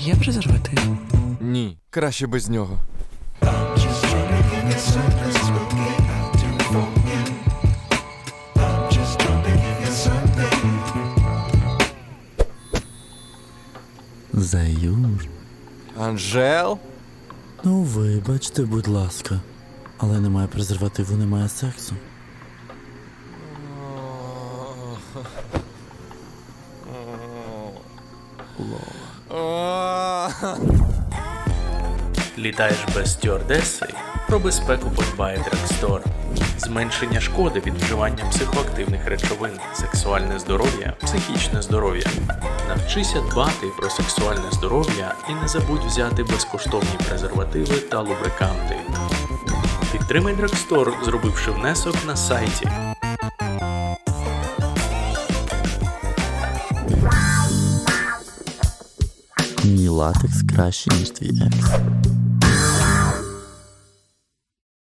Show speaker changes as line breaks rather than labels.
є презерватив?
Ні, краще без нього.
Заюр.
Анжел?
Ну, вибачте, будь ласка. Але немає презервативу, немає сексу.
Літаєш без стюардеси? Про безпеку подбає Драгстор. Зменшення шкоди від вживання психоактивних речовин, сексуальне здоров'я, психічне здоров'я. Навчися дбати про сексуальне здоров'я і не забудь взяти безкоштовні презервативи та лубриканти. Підтримай Драгстор, зробивши внесок на сайті.
Мій латекс краще, ніж твій екс.